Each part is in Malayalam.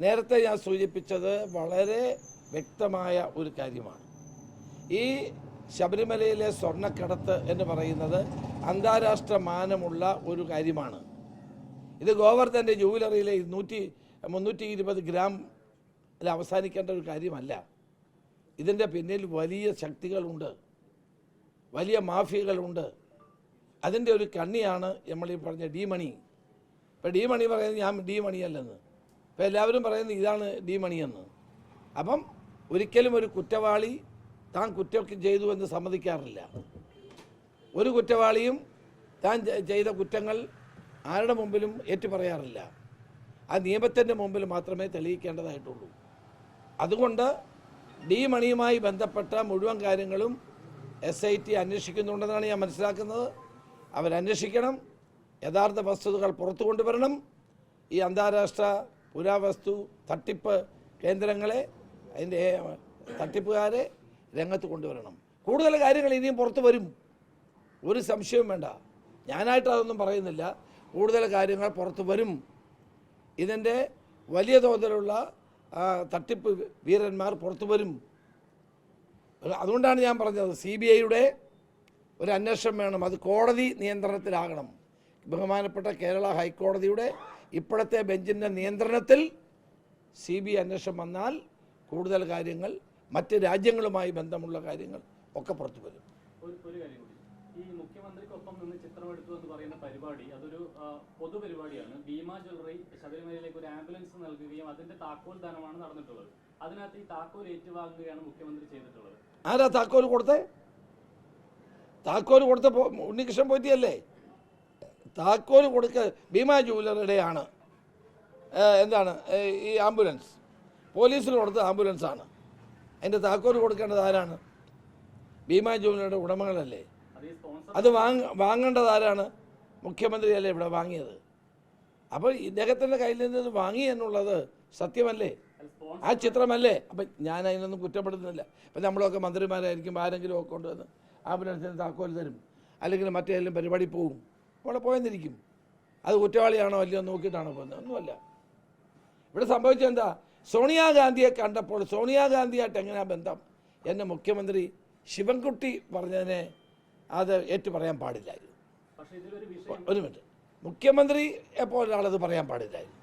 നേരത്തെ ഞാൻ സൂചിപ്പിച്ചത് വളരെ വ്യക്തമായ ഒരു കാര്യമാണ്. ഈ ശബരിമലയിലെ സ്വർണക്കടത്ത് എന്ന് പറയുന്നത് അന്താരാഷ്ട്ര മാനമുള്ള ഒരു കാര്യമാണ്. ഇത് ഗോവർദ്ധന്റെ ജൂവലറിയിലെ നൂറ്റി മുന്നൂറ്റി ഇരുപത് ഗ്രാം അവസാനിക്കേണ്ട ഒരു കാര്യമല്ല. ഇതിന്റെ പിന്നിൽ വലിയ ശക്തികളുണ്ട്. വലിയ മാഫിയകളുണ്ട്. അതിന്റെ ഒരു കണ്ണിയാണ് നമ്മൾ ഈ പറഞ്ഞ ഡി മണി. ഇപ്പം ഡി മണി പറയുന്നത് ഞാൻ ഡി മണിയല്ലെന്ന്. ഇപ്പം എല്ലാവരും പറയുന്നത് ഇതാണ് ഡി മണിയെന്ന് അപ്പം ഒരിക്കലും ഒരു കുറ്റവാളി താൻ കുറ്റമൊക്കെ ചെയ്തു എന്ന് സമ്മതിക്കാറില്ല. ഒരു കുറ്റവാളിയും താൻ ചെയ്ത കുറ്റങ്ങൾ ആരുടെ മുമ്പിലും ഏറ്റുപറയാറില്ല ആ നിയമത്തിന്റെ മുമ്പിൽ മാത്രമേ തെളിയിക്കേണ്ടതായിട്ടുള്ളൂ. അതുകൊണ്ട് ഡി മണിയുമായി ബന്ധപ്പെട്ട മുഴുവൻ കാര്യങ്ങളും എസ് ഐ ടി അന്വേഷിക്കുന്നുണ്ടെന്നാണ് ഞാൻ മനസ്സിലാക്കുന്നത്. അവരന്വേഷിക്കണം. യഥാർത്ഥ വസ്തുതകൾ പുറത്തു കൊണ്ടുവരണം ഈ അന്താരാഷ്ട്ര പുരാവസ്തു തട്ടിപ്പ് കേന്ദ്രങ്ങളെ അതിന്റെ തട്ടിപ്പുകാരെ രംഗത്ത് കൊണ്ടുവരണം. കൂടുതൽ കാര്യങ്ങൾ ഇനിയും പുറത്തു വരും. ഒരു സംശയവും വേണ്ട. ഞാനായിട്ട് അതൊന്നും പറയുന്നില്ല. കൂടുതൽ കാര്യങ്ങൾ പുറത്തു വരും. ഇതിന്റെ വലിയ തോതിലുള്ള തട്ടിപ്പ് വീരന്മാർ പുറത്തു വരും. അതുകൊണ്ടാണ് ഞാൻ പറഞ്ഞത് സി ബി ഐയുടെ ഒരു അന്വേഷണം വേണം. അത് കോടതി നിയന്ത്രണത്തിലാകണം. ബഹുമാനപ്പെട്ട കേരള ഹൈക്കോടതിയുടെ ഇപ്പോഴത്തെ ബെഞ്ചിന്റെ നിയന്ത്രണത്തിൽ സി ബി അന്വേഷണം വന്നാൽ കൂടുതൽ കാര്യങ്ങൾ മറ്റ് രാജ്യങ്ങളുമായി ബന്ധമുള്ള കാര്യങ്ങൾ ഒക്കെ പുറത്തു വരും. ഈ മുഖ്യമന്ത്രിക്കൊപ്പം നിന്ന് ചിത്രമെടുത്തു എന്ന് പറയുന്ന പരിപാടി അതൊരു ആ, പൊതുപരിപാടിയാണ്. ഭീമ ജ്വല്ലറി ശബരിമലയിലേക്ക് ഒരു ആംബുലൻസ് നൽകുകയും അതിന്റെ താക്കോൽ ദാനമാണ് നടന്നിട്ടുള്ളത്. അതിനകത്ത് ഈ താക്കോൽ ഏറ്റുവാങ്ങുകയാണ് മുഖ്യമന്ത്രി ചെയ്തിട്ടുള്ളത്. ആരാ താക്കോൽ കൊടുത്തേ? താക്കോൽ കൊടുത്ത ഉണ്ണികൃഷ്ണൻ പോറ്റിയല്ലേ? താക്കോൽ കൊടുക്ക ഭീമ ജൂവലറിയുടെയാണ്. ഏ, എന്താണ്? ഈ ആംബുലൻസ്. പോലീസിന് കൊടുത്ത ആംബുലൻസാണ്. അതിന്റെ താക്കോൽ കൊടുക്കേണ്ടത് ആരാണ്? ഭീമ ജൂവലറിയുടെ ഉടമകളല്ലേ? അത് വാങ് വാങ്ങേണ്ടത് ആരാണ്? മുഖ്യമന്ത്രിയല്ലേ ഇവിടെ വാങ്ങിയത്. അപ്പോൾ ഇദ്ദേഹത്തിന്റെ കയ്യിൽ നിന്ന് ഇത് വാങ്ങി എന്നുള്ളത് സത്യമല്ലേ? ആ ചിത്രമല്ലേ? അപ്പം ഞാൻ അതിനൊന്നും കുറ്റപ്പെടുത്തുന്നില്ല. ഇപ്പം നമ്മളൊക്കെ മന്ത്രിമാരായിരിക്കും ആരെങ്കിലും ഒക്കെ കൊണ്ടുവന്ന് ആംബുലൻസിന് താക്കോൽ തരും. അല്ലെങ്കിൽ മറ്റേതെങ്കിലും പരിപാടി പോവും. അവിടെ പോയെന്നിരിക്കും അത് കുറ്റവാളിയാണോ അല്ലയോ നോക്കിയിട്ടാണോ പോകുന്നത്. ഒന്നുമല്ല. ഇവിടെ സംഭവിച്ചെന്താ സോണിയാഗാന്ധിയെ കണ്ടപ്പോൾ സോണിയാഗാന്ധിയായിട്ട് എങ്ങനെയാ ബന്ധം? എന്നെ മുഖ്യമന്ത്രി ശിവൻകുട്ടി പറഞ്ഞതിനെ അത് ഏറ്റു പറയാൻ പാടില്ലായിരുന്നു ഒരു മിനിറ്റ്. മുഖ്യമന്ത്രി എപ്പോൾ ഒരാളത് പറയാൻ പാടില്ലായിരുന്നു.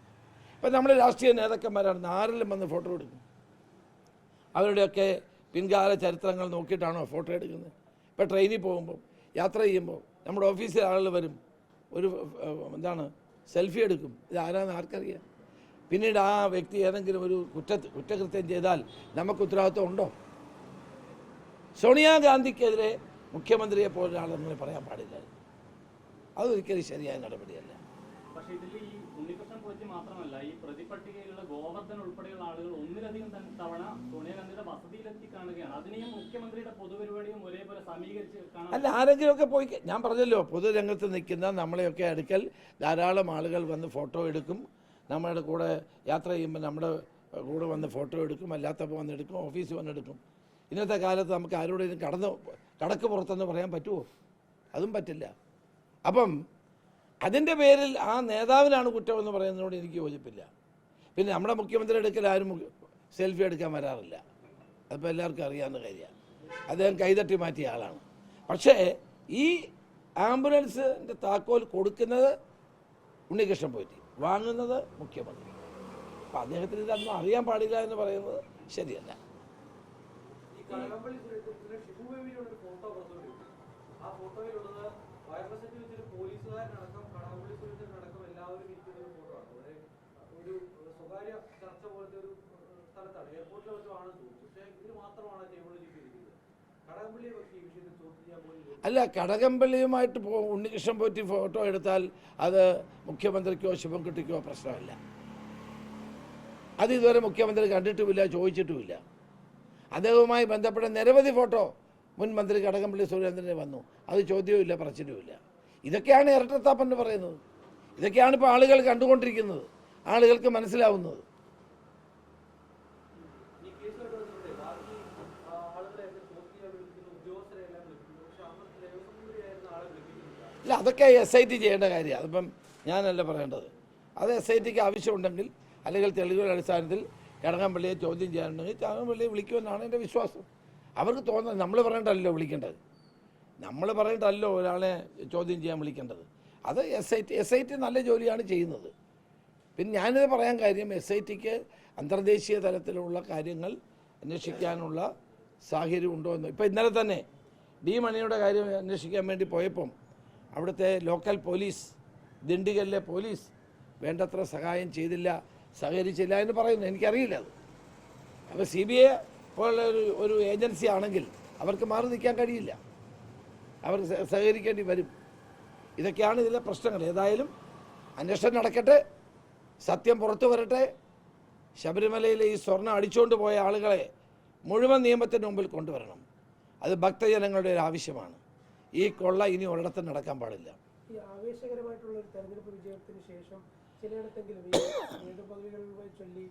ഇപ്പം നമ്മൾ രാഷ്ട്രീയ നേതാക്കന്മാരാണ് ആരെല്ലാം വന്ന് ഫോട്ടോ എടുക്കും. അവരുടെയൊക്കെ പിൻകാല ചരിത്രങ്ങൾ നോക്കിയിട്ടാണോ ഫോട്ടോ എടുക്കുന്നത്? ഇപ്പോൾ ട്രെയിനിൽ പോകുമ്പോൾ യാത്ര ചെയ്യുമ്പോൾ നമ്മുടെ ഓഫീസിൽ ആളുകൾ വരും. ഒരു എന്താണ് സെൽഫി എടുക്കും. ഇത് ആരാന്ന് ആർക്കറിയാം? പിന്നീട് ആ വ്യക്തി ഏതെങ്കിലും ഒരു കുറ്റ കുറ്റകൃത്യം ചെയ്താൽ നമുക്ക് ഉത്തരവാദിത്വം ഉണ്ടോ? സോണിയാഗാന്ധിക്കെതിരെ മുഖ്യമന്ത്രിയെ പോലൊരാളെന്ന് പറയാൻ പാടില്ലായിരുന്നു അതൊരിക്കലും ശരിയായ നടപടിയല്ല. പക്ഷേ ഇതിൽ ഈ ഉണ്ണികൃഷ്ണൻ പോറ്റി മാത്രമല്ല ഈ പ്രതിപട്ടികയിലുള്ള ഗോവർദ്ധൻ ഉൾപ്പെടെയുള്ള ആളുകൾ ഒന്നിലധികം തവണ സോണിയാഗാന്ധിയുടെ വസതിയിലെത്തി കാണുകയാണ്. അതിനെയും മുഖ്യമന്ത്രിയുടെ പൊതുപരിപാടിയും ഒരേപോലെ സമീകരിച്ച് കാണാൻ അല്ല ആരെങ്കിലുമൊക്കെ പോയി ഞാൻ പറഞ്ഞല്ലോ പൊതുരംഗത്ത് നിൽക്കുന്ന നമ്മളെയൊക്കെ അടുക്കൽ ധാരാളം ആളുകൾ വന്ന് ഫോട്ടോ എടുക്കും. നമ്മുടെ കൂടെ യാത്ര ചെയ്യുമ്പോൾ നമ്മുടെ കൂടെ വന്ന് ഫോട്ടോ എടുക്കും അല്ലാത്തപ്പോൾ വന്നെടുക്കും ഓഫീസിൽ വന്ന് എടുക്കും. ഇന്നത്തെ കാലത്ത് നമുക്ക് ആരോടെങ്കിലും കടന്ന് കടക്ക് പുറത്തെന്ന് പറയാൻ പറ്റുമോ അതും പറ്റില്ല. അപ്പം അതിന്റെ പേരിൽ ആ നേതാവിനാണ് കുറ്റമെന്ന് പറയുന്നതിനോട് എനിക്ക് യോജിപ്പില്ല. പിന്നെ നമ്മുടെ മുഖ്യമന്ത്രി എടുക്കൽ ആരും സെൽഫി എടുക്കാൻ വരാറില്ല. അതിപ്പോൾ എല്ലാവർക്കും അറിയാവുന്ന കാര്യമാണ്. അദ്ദേഹം കൈതട്ടി മാറ്റിയ ആളാണ്. പക്ഷേ ഈ ആംബുലൻസിന്റെ താക്കോൽ കൊടുക്കുന്നത് ഉണ്ണികൃഷ്ണൻ പോറ്റി. വാങ്ങുന്നത് മുഖ്യമന്ത്രി. അപ്പം അദ്ദേഹത്തിന് ഇതൊന്നും അറിയാൻ പാടില്ല എന്ന് പറയുന്നത് ശരിയല്ല. ആ ഫോട്ടോയിലുള്ളത് എല്ലാവരും ഫോട്ടോ ആണ് പോലത്തെ ഒരു തോന്നുന്നു പക്ഷേ ഇതിന് മാത്രമാണ്. അല്ല കടകംപള്ളിയുമായിട്ട് ഉണ്ണികൃഷ്ണൻ പോറ്റി ഫോട്ടോ എടുത്താൽ അത് മുഖ്യമന്ത്രിക്കോ ശിവൻകുട്ടിക്കോ പ്രശ്നമല്ല. അത് ഇതുവരെ മുഖ്യമന്ത്രി കണ്ടിട്ടുമില്ല ചോദിച്ചിട്ടുമില്ല. അദ്ദേഹവുമായി ബന്ധപ്പെട്ട നിരവധി ഫോട്ടോ മുൻ മന്ത്രി കടകംപള്ളി സുരേന്ദ്രനെ വന്നു. അത് ചോദ്യവുമില്ല പ്രശ്നവുമില്ല. ഇതൊക്കെയാണ് ഇരട്ടത്താപ്പെന്ന് പറയുന്നത്. ഇതൊക്കെയാണ് ഇപ്പോൾ ആളുകൾ കണ്ടുകൊണ്ടിരിക്കുന്നത്. ആളുകൾക്ക് മനസ്സിലാവുന്നത്. ഇല്ല അതൊക്കെ എസ് ഐ ടി ചെയ്യേണ്ട കാര്യമാണ്. അതിപ്പം ഞാനല്ല പറയേണ്ടത്. അത് എസ് ഐ ടിക്ക് ആവശ്യമുണ്ടെങ്കിൽ അല്ലെങ്കിൽ തെളിവുകളുടെ അടിസ്ഥാനത്തിൽ കടകംപള്ളിയെ ചോദ്യം ചെയ്യാനുണ്ടെങ്കിൽ കടകംപള്ളിയെ വിളിക്കുമെന്നാണ് എന്റെ വിശ്വാസം. അവർക്ക് തോന്നുന്നത് നമ്മൾ പറഞ്ഞിട്ടല്ലോ വിളിക്കേണ്ടത്. നമ്മൾ പറഞ്ഞിട്ടല്ലോ ഒരാളെ ചോദ്യം ചെയ്യാൻ വിളിക്കേണ്ടത്. അത് S I T S I T നല്ല ജോലിയാണ് ചെയ്യുന്നത്. പിന്നെ ഞാനിത് പറയാൻ കാര്യം എസ് ഐ ടിക്ക് അന്തർദേശീയ തലത്തിലുള്ള കാര്യങ്ങൾ അന്വേഷിക്കാനുള്ള സാഹചര്യം ഉണ്ടോ എന്ന്. ഇപ്പം ഇന്നലെ തന്നെ ഡി മണിയുടെ കാര്യം അന്വേഷിക്കാൻ വേണ്ടി പോയപ്പം അവിടുത്തെ ലോക്കൽ പോലീസ് ദിണ്ടിഗലിലെ പോലീസ് വേണ്ടത്ര സഹായം ചെയ്തില്ല സഹകരിച്ചില്ല എന്ന് പറയുന്നു. എനിക്കറിയില്ല അത്. അപ്പോൾ സി ബി ഐ പോലുള്ള ഒരു ഒരു ഏജൻസി ആണെങ്കിൽ അവർക്ക് മാറി നിൽക്കാൻ കഴിയില്ല. അവർ സഹകരിക്കേണ്ടി വരും. ഇതൊക്കെയാണ് ഇതിലെ പ്രശ്നങ്ങൾ. ഏതായാലും അന്വേഷണം നടക്കട്ടെ. സത്യം പുറത്തു വരട്ടെ. ശബരിമലയിലെ ഈ സ്വർണം അടിച്ചുകൊണ്ട് പോയ ആളുകളെ മുഴുവൻ നിയമത്തിന് മുമ്പിൽ കൊണ്ടുവരണം. അത് ഭക്തജനങ്ങളുടെ ഒരു ആവശ്യമാണ്. ഈ കൊള്ള ഇനി ഒരിടത്തും നടക്കാൻ പാടില്ല. ഈ ആവേശകരമായിട്ടുള്ള ഒരു തെരഞ്ഞെടുപ്പ് വിജയത്തിന് ശേഷം ചിലയിടത്തെങ്കിലും ഈ നേതൃപദവികളെ ചൊല്ലി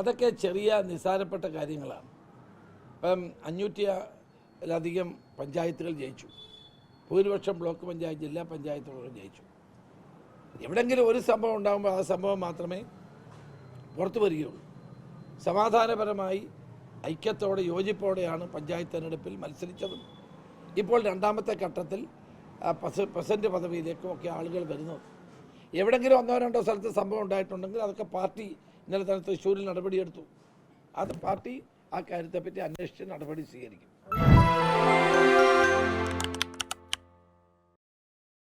അതൊക്കെ ചെറിയ നിസ്സാരപ്പെട്ട കാര്യങ്ങളാണ്. ഇപ്പം അഞ്ഞൂറ്റിലധികം പഞ്ചായത്തുകൾ ജയിച്ചു. ഭൂരിപക്ഷം ബ്ലോക്ക് പഞ്ചായത്ത് ജില്ലാ പഞ്ചായത്തുകൾ ജയിച്ചു. എവിടെങ്കിലും ഒരു സംഭവം ഉണ്ടാകുമ്പോൾ ആ സംഭവം മാത്രമേ പുറത്തു വരികയുള്ളൂ. സമാധാനപരമായി ഐക്യത്തോടെ യോജിപ്പോടെയാണ് പഞ്ചായത്ത് തെരഞ്ഞെടുപ്പിൽ മത്സരിച്ചതും. ഇപ്പോൾ രണ്ടാമത്തെ ഘട്ടത്തിൽ പ്രസിഡന്റ് പദവിയിലേക്കും ഒക്കെ ആളുകൾ വരുന്നത് എവിടെങ്കിലും ഒന്നോ രണ്ടോ സ്ഥലത്ത് സംഭവം ഉണ്ടായിട്ടുണ്ടെങ്കിൽ അതൊക്കെ പാർട്ടി ഇന്നലെ തന്നെ തൃശ്ശൂരിൽ നടപടിയെടുത്തു. അത് പാർട്ടി ആ കാര്യത്തെപ്പറ്റി അന്വേഷിച്ച് നടപടി സ്വീകരിക്കും.